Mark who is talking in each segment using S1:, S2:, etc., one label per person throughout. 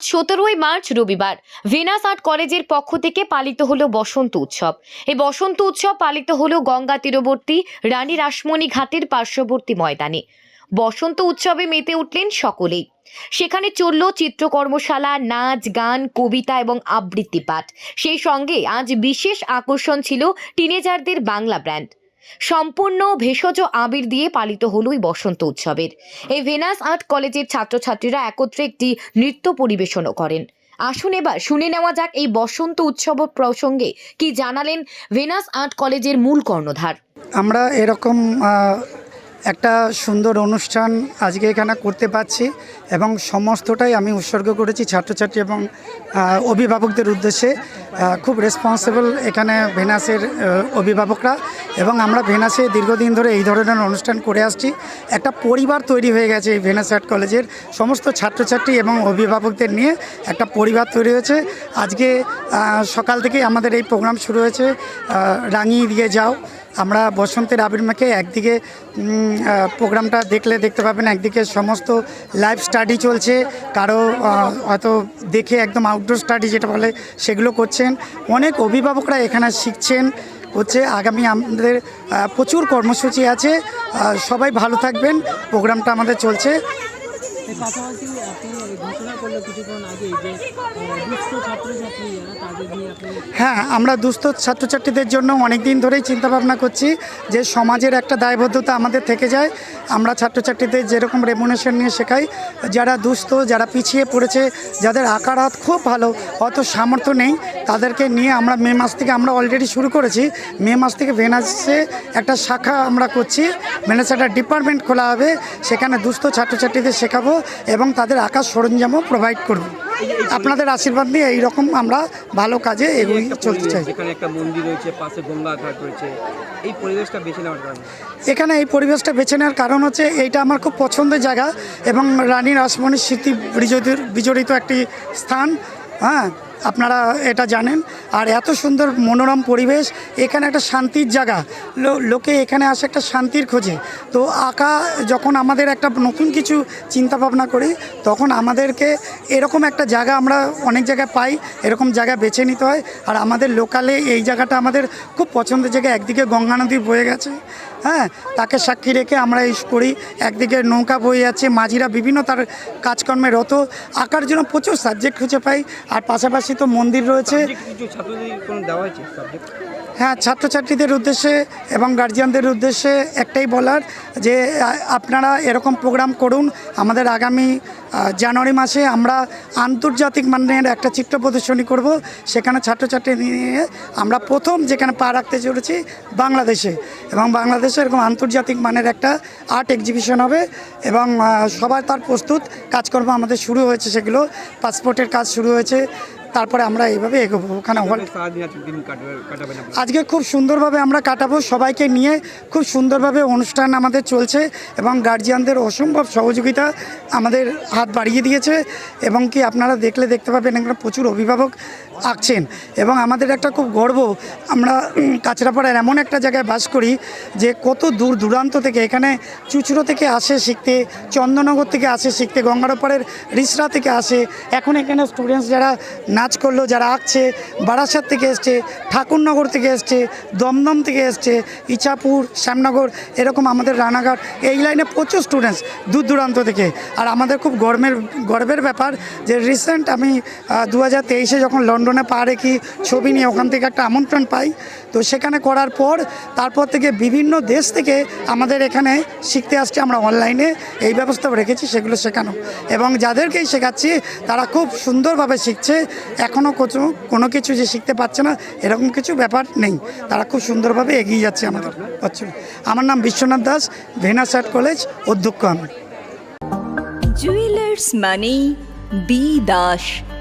S1: সতেরোই মার্চ রবিবার venous art কলেজের পক্ষ থেকে পালিত হলো বসন্ত উৎসব। এই বসন্ত উৎসব পালিত হলো গঙ্গা তীরবর্তী রানী রাসমণি ঘাটের পার্শ্ববর্তী ময়দানে। বসন্ত উৎসবে মেতে উঠলেন সকলেই। সেখানে চলল চিত্রকর্মশালা, নাচ, গান, কবিতা এবং আবৃত্তি পাঠ। সেই সঙ্গে আজ বিশেষ আকর্ষণ ছিল টিনেজারদের বাংলা ব্র্যান্ড সম্পূর্ণ ভেষজ আবির দিয়ে পালিত হলো এই বসন্ত উৎসবের। এই ভেনাস আর্ট কলেজের ছাত্রছাত্রীরা একত্রে একটি নৃত্য পরিবেশনও করেন। আসুন এবার শুনে নেওয়া যাক এই বসন্ত উৎসব প্রসঙ্গে কি জানালেন ভেনাস আর্ট কলেজের মূল কর্ণধার।
S2: আমরা এরকম একটা সুন্দর অনুষ্ঠান আজকে এখানে করতে পারছি এবং সমস্তটাই আমি উৎসর্গ করেছি ছাত্রছাত্রী এবং অভিভাবকদের উদ্দেশ্যে। খুব রেসপন্সিবল এখানে ভেনাসের অভিভাবকরা এবং আমরা ভেনাসে দীর্ঘদিন ধরে এই ধরনের অনুষ্ঠান করে আসছি। একটা পরিবার তৈরি হয়ে গেছে এই ভেনাস আর্ট কলেজের। সমস্ত ছাত্রছাত্রী এবং অভিভাবকদের নিয়ে একটা পরিবার তৈরি হয়েছে। আজকে সকাল থেকেই আমাদের এই প্রোগ্রাম শুরু হয়েছে। রাঙিয়ে দিয়ে যাও। আমরা বসন্তের আবির মাখে একদিকে প্রোগ্রামটা দেখলে দেখতে পাবেন, একদিকে সমস্ত লাইভ স্টাডি চলছে। কারও হয়তো দেখে একদম আউটডোর স্টাডি যেটা বলে সেগুলো করছেন। অনেক অভিভাবকরা এখানে শিখছেন। হচ্ছে আগামী আমাদের প্রচুর কর্মসূচি আছে। সবাই ভালো থাকবেন। প্রোগ্রামটা আমাদের চলছে।
S3: পাশাপাশি আপনি ঘোষণা কিছুক্ষণ আগে যে ছাত্রছাত্রী যারা তাদের নিয়ে আপনি
S2: হ্যাঁ আমরা দুস্থ ছাত্রছাত্রীদের জন্য অনেক দিন ধরেই চিন্তাভাবনা করছি যে সমাজের একটা দায়বদ্ধতা আমাদের থেকে যায়। আমরা ছাত্রছাত্রীদের যেরকম রেমুনেশন নিয়ে শেখাই, যারা দুস্থ, যারা পিছিয়ে পড়েছে, যাদের আকার হাত খুব ভালো, অত সামর্থ্য নেই, তাদেরকে নিয়ে আমরা মে মাস থেকে আমরা অলরেডি শুরু করেছি। মে মাস থেকে ভেনাসে একটা শাখা আমরা করছি ভেনাসে একটা ডিপার্টমেন্ট খোলা হবে, সেখানে দুস্থ ছাত্রছাত্রীদের শেখাবো। এবং তাদের আঁকার সরঞ্জামও প্রোভাইড করব। আপনাদের আশীর্বাদ নিয়ে এইরকম আমরা ভালো কাজে
S4: এগুলি
S2: চলতে চাই
S4: যেখানে একটা মন্দির রয়েছে পাশে গঙ্গা ঘাট রয়েছে এই পরিবেশটা বেছে নেওয়ার কারণে।
S2: এখানে এই পরিবেশটা বেছে নেওয়ার কারণ হচ্ছে এইটা আমার খুব পছন্দের জায়গা এবং রানী রাসমণির স্মৃতি বিজড়িত একটি স্থান হ্যাঁ? আপনারা এটা জানেন। আর এত সুন্দর মনোরম পরিবেশ, এখানে একটা শান্তির জায়গা। লোকে এখানে আসে একটা শান্তির খোঁজে। তো আঁকা যখন আমাদের একটা নতুন কিছু চিন্তা ভাবনা করি, তখন আমাদেরকে এরকম একটা জায়গা আমরা অনেক জায়গায় পাই, এরকম জায়গা বেছে নিতে হয়। আর আমাদের লোকালে এই জায়গাটা আমাদের খুব পছন্দের জায়গা। একদিকে গঙ্গা নদী বয়ে গেছে হ্যাঁ? তাকে সাক্ষী রেখে আমরা এই করি। একদিকে নৌকা বয়ে যাচ্ছে, মাঝিরা বিভিন্ন তার কাজকর্মে রত। আঁকার জন্য প্রচুর সাবজেক্ট খুঁজে পাই। আর পাশাপাশি তো মন্দির রয়েছে। হ্যাঁ ছাত্রছাত্রীদের উদ্দেশ্যে এবং গার্জিয়ানদের উদ্দেশ্যে একটাই বলার যে আপনারা এরকম প্রোগ্রাম করুন। আমাদের আগামী জানুয়ারি মাসে আমরা আন্তর্জাতিক মানের একটা চিত্র প্রদর্শনী করব। সেখানে ছাত্রছাত্রী নিয়ে আমরা প্রথম যেখানে পা রাখতে চলেছি বাংলাদেশে। এবং বাংলাদেশে এরকম আন্তর্জাতিক মানের একটা আর্ট এক্সিবিশন হবে এবং সবাই তার প্রস্তুত। কাজকর্ম আমাদের শুরু হয়েছে সেগুলো। পাসপোর্টের কাজ শুরু হয়েছে। তারপরে আমরা এইভাবে এগোবো। ওখানে।
S4: আজকে
S2: খুব সুন্দরভাবে আমরা কাটাবো। সবাইকে নিয়ে খুব সুন্দরভাবে অনুষ্ঠান আমাদের চলছে এবং গার্জিয়ানদের অসম্ভব সহযোগিতা আমাদের হাত বাড়িয়ে দিয়েছে। এবং কি আপনারা দেখলে দেখতে পাবেন এখানে প্রচুর অভিভাবক আঁকছেন এবং আমাদের একটা খুব গর্ব, আমরা কাঁচরাপাড়ার এমন একটা জায়গায় বাস করি যে কত দূর দূরান্ত থেকে, এখানে চুচুড়ো থেকে আসে শিখতে, চন্দননগর থেকে আসে শিখতে গঙ্গারপাড়ের রিসরা থেকে আসে। এখন এখানে স্টুডেন্টস যারা নাচ করল, যারা আঁকছে, বারাসাত থেকে এসছে, ঠাকুরনগর থেকে এসছে, দমদম থেকে এসছে ইচাপুর শ্যামনগর, এরকম আমাদের রানাঘাট, এই লাইনে প্রচুর স্টুডেন্টস দূর দূরান্ত থেকে। আর আমাদের খুব গর্বের গর্বের ব্যাপার যে রিসেন্ট আমি দু হাজার যখন লন্ডনে পা রেখি ছবি নিয়ে ওখান থেকে একটা আমন্ত্রণ পাই। তো সেখানে করার পর, তারপর থেকে বিভিন্ন দেশ থেকে আমাদের এখানে শিখতে আসছে আমরা অনলাইনে। এই ব্যবস্থাও রেখেছি সেগুলো শেখানো। এবং যাদেরকেই শেখাচ্ছি, তারা খুব সুন্দরভাবে শিখছে। এখনও কিছু কোনো কিছু যে শিখতে পারছে না, এরকম কিছু ব্যাপার নেই। তারা খুব সুন্দরভাবে এগিয়ে যাচ্ছে আমাদের অঞ্চলে আমার নাম Biswanath Das, Venus art college, অধ্যক্ষ আমি।
S5: জুয়েলার্স মানে B Das.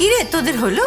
S6: কিরে তোদের হলো?